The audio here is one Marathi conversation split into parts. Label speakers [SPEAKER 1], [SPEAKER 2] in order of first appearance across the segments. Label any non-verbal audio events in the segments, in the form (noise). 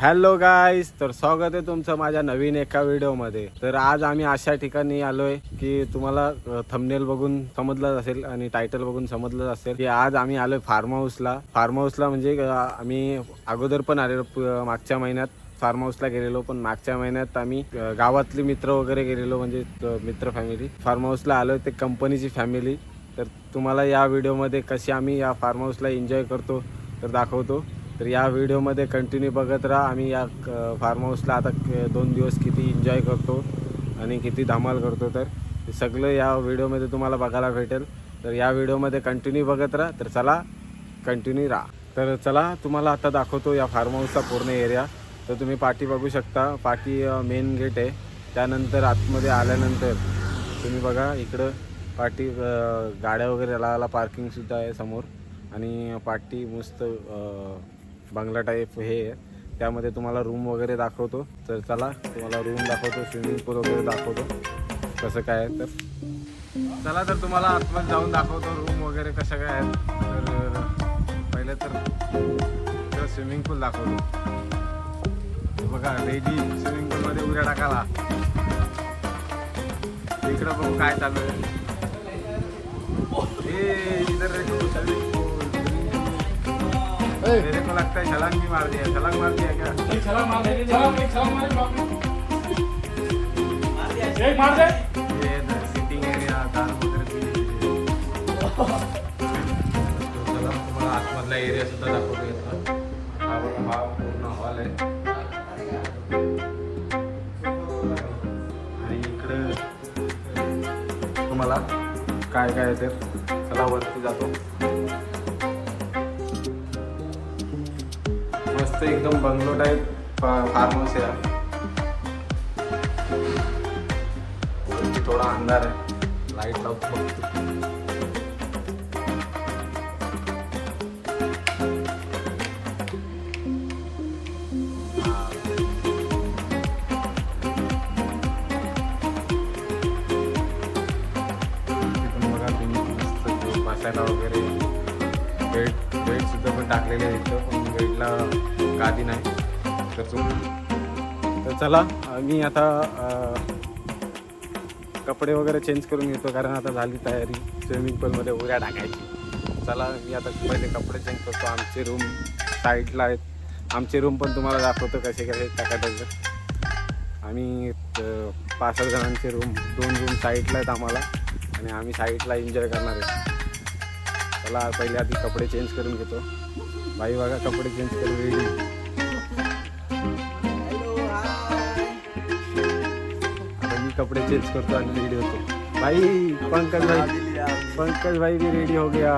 [SPEAKER 1] हॅलो गाईज तर स्वागत आहे तुमचं माझ्या नवीन एका व्हिडिओमध्ये. तर आज आम्ही अशा ठिकाणी आलोय की तुम्हाला थंबनेल बघून समजलंच असेल आणि टायटल बघून समजलंच असेल की आज आम्ही आलोय फार्म हाऊसला फार्म हाऊसला म्हणजे आम्ही अगोदर पण आलेलो मागच्या महिन्यात फार्म हाऊसला गेलेलो पण मागच्या महिन्यात आम्ही गावातले मित्र वगैरे गेलेलो म्हणजे मित्र फॅमिली फार्म हाऊसला आलोय ते कंपनीची फॅमिली तर तुम्हाला या व्हिडिओमध्ये कशी आम्ही या फार्म हाऊसला एन्जॉय करतो तर दाखवतो. तर या व्हिडिओमध्ये कंटिन्यू बघत राहा. आम्ही या फार्म हाऊसला आता क- दोन दिवस किती एन्जॉय करतो आणि किती धमाल करतो तर. सगळं या व्हिडिओमध्ये तुम्हाला बघायला भेटेल. तर या व्हिडिओमध्ये कंटिन्यू बघत राहा. तर चला कंटिन्यू राहा. तर चला तुम्हाला आता दाखवतो या फार्म हाऊसचा पूर्ण एरिया तर तुम्ही पाठी बघू शकता. पाठी मेन गेट आहे. त्यानंतर आतमध्ये आल्यानंतर तुम्ही बघा इकडं पाठी गाड्या वगैरे लावायला पार्किंगसुद्धा आहे समोर. आणि पाठी मस्त बंगला टाईप हे आहे. त्यामध्ये तुम्हाला रूम वगैरे दाखवतो. तर चला तुम्हाला रूम दाखवतो स्विमिंग पूल वगैरे दाखवतो. कसं काय आहे तर. चला तर तुम्हाला आतमध्ये जाऊन दाखवतो रूम वगैरे कसं काय आहेत. तर पहिले तर स्विमिंग पूल दाखवतो. बघा लेडी स्विमिंग पूलमध्ये उड्या टाकायला. इकडं बघू काय चालू आहे. मेरे को लगता है छलांग भी मार दिया छलांग मार दिया क्या ये सिटिंग एरिया दार वगैरे. चला तुम्हाला आतमधला एरिया सुद्धा दाखवतो येतो हा बघा पूर्ण हॉल आहे आणि इकडं तुम्हाला काय काय आहे ते चला वरती जातो मस्त एकदम बंगलो टाईप फार्म हाऊस आहे. थोडा अंधार आहे. लाइट लावतो बघतो वगैरे. बेड बेड सुद्धा पण टाकलेले आहे इथं गादी नाही? तर तर चला मी आता कपडे वगैरे चेंज करून घेतो कारण आता झाली तयारी. स्विमिंग पूलमध्ये उड्या टाकायची. चला मी आता पहिले कपडे चेंज करतो. आमचे रूम साईडला आहेत. आमचे रूम पण तुम्हाला दाखवतो कसे कसे टाकायचे. आम्ही पाच सहा जणांचे रूम दोन रूम साईडला आहेत आम्हाला. आणि आम्ही साईडला एन्जॉय करणार आहे. चला पहिले आधी कपडे चेंज करून घेतो. बाई बघा कपडे चेंज करून रेडी आता मी कपडे चेंज करतो आणि रेडी होतो भाई पंकज भाई पंकज भाई भी रेडी हो गया.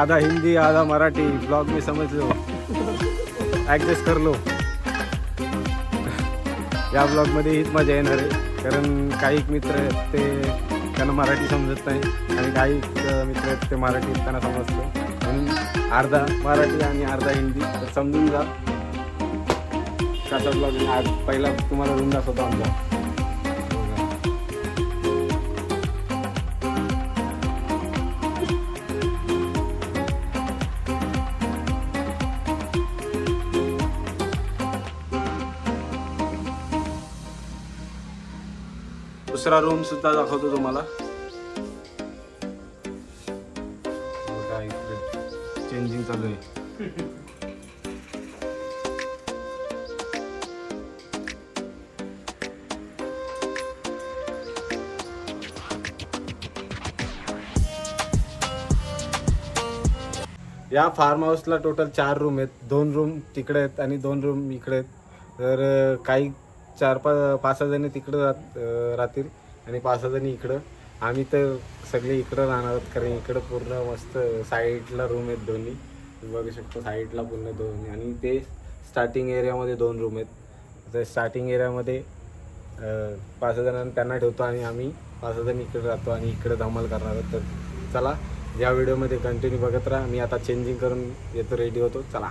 [SPEAKER 1] आधा हिंदी आधा मराठी. ब्लॉग में समझ लो. ॲडजस्ट कर लो. या ब्लॉगमध्ये हीच मजा येणार आहे. कारण काही मित्र आहेत ते त्यांना मराठी समजत नाही. आणि काही मित्र आहेत ते मराठी त्यांना समजतं. म्हणून अर्धा मराठी आणि अर्धा हिंदी. तर समजून जा. कसा ब्लॉग आज पहिला तुम्हाला रूम दाखवतो आमचा. दुसरा रूम सुद्धा दाखवतो तुम्हाला. या फार्म हाऊसला टोटल चार रूम आहेत. दोन रूम तिकडे आहेत आणि दोन रूम इकडे आहेत. तर काही चार पाच पाच सहा जणी तिकडं राहत राहतील आणि पाच सहा जणी इकडं. आम्ही तर सगळे इकडं राहणार आहोत कारण इकडं पूर्ण मस्त साईडला रूम आहेत दोन्ही. बघू शकतो साईडला पूर्ण दोन आणि ते स्टार्टिंग एरियामध्ये दोन रूम आहेत. तर स्टार्टिंग एरियामध्ये पाच सहा जणांना त्यांना ठेवतो आणि आम्ही पाच सहा जण इकडे राहतो आणि इकडे धमाल करणार आहोत. तर चला या व्हिडिओमध्ये कंटिन्यू बघत राहा. मी आता चेंजिंग करून येतो रेडी होतो. चला.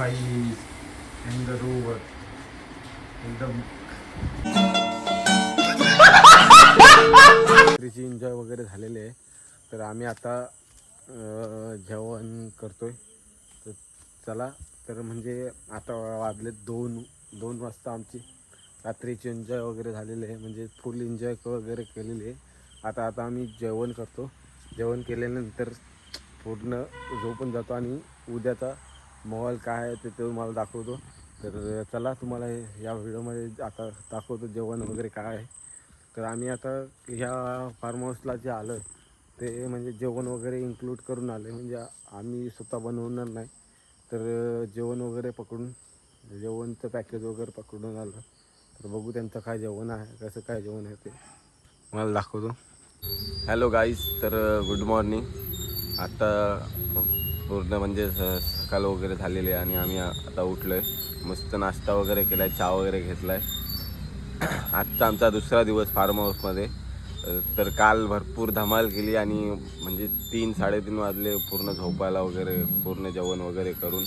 [SPEAKER 1] पंकज भाई द रोवर एकदम. रात्रीची एन्जॉय वगैरे झालेले आहे. तर आम्ही आता अं, जेवण करतोय. तर चला तर म्हणजे आता वाजले दोन दोन वाजता आमची. रात्रीची एन्जॉय वगैरे झालेली आहे. म्हणजे फुल एन्जॉय वगैरे केलेली आहे. आता आता आम्ही जेवण करतो. जेवण केल्यानंतर पूर्ण झोपून जातो आणि उद्याचा मोबाईल काय आहे ते तुम्हाला दाखवतो. तर चला तुम्हाला या व्हिडिओमध्ये आता दाखवतो जेवण वगैरे काय आहे. तर आम्ही आता ह्या फार्म हाऊसला जे आलो ते म्हणजे जेवण वगैरे इन्क्लूड करून आले म्हणजे आम्ही स्वतः बनवणार नाही तर जेवण वगैरे पकडून जेवणचं पॅकेज वगैरे पकडून आलं तर बघू त्यांचं काय जेवण आहे कसं काय जेवण आहे ते. मला दाखवतो.
[SPEAKER 2] हॅलो गाईज तर uh, गुड मॉर्निंग आता पूर्ण म्हणजे स- सकाळ वगैरे झालेली आहे आणि आम्ही आता उठलो आहे मस्त नाश्ता वगैरे केला आहे चहा वगैरे घेतला आहे (clears throat) आजचा आमचा दुसरा दिवस फार्म हाऊसमध्ये तर काल भरपूर धमाल केली आणि म्हणजे तीन साडेतीन वाजले पूर्ण झोपायला वगैरे पूर्ण जेवण वगैरे करून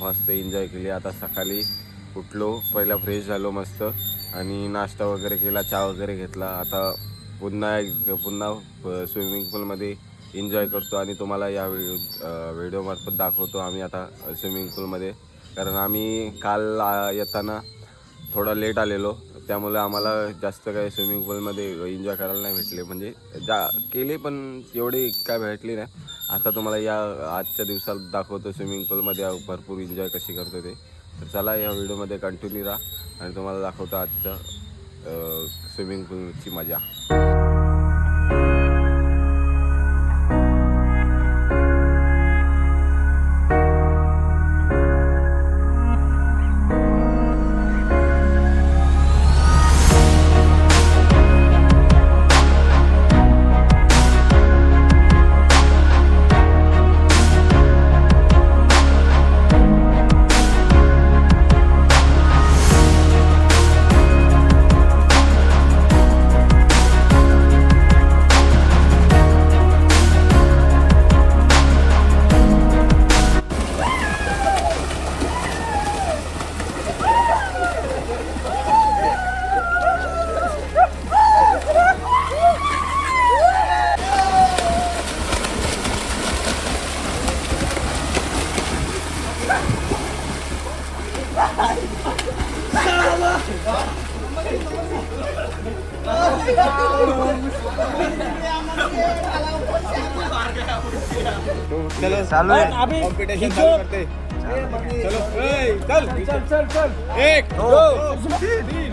[SPEAKER 2] मस्त एन्जॉय केली. आता सकाळी उठलो पहिला फ्रेश झालो मस्त. आणि नाश्ता वगैरे केला चहा वगैरे घेतला. आता पुन्हा एक पुन्हा स्विमिंग पूलमध्ये एन्जॉय करतो आणि तुम्हाला या व्हिडिओ व्हिडिओमार्फत दाखवतो आम्ही आता स्विमिंग पूलमध्ये. कारण आम्ही काल येताना थोडा लेट आलेलो. त्यामुळे आम्हाला जास्त काही स्विमिंग पूलमध्ये एन्जॉय करायला नाही भेटले. म्हणजे जा केले पण एवढे काय भेटली नाही. आता तुम्हाला या आजच्या दिवसात दाखवतो स्विमिंग पूलमध्ये भरपूर एन्जॉय कशी करतो ते. तर चला या व्हिडिओमध्ये कंटिन्यू राहा आणि तुम्हाला दाखवतो आजचं स्विमिंग पूलची मजा.
[SPEAKER 1] चालू आहे कॉम्पिटिशन चालू करते चलो चल चल चल चल एक दो तीन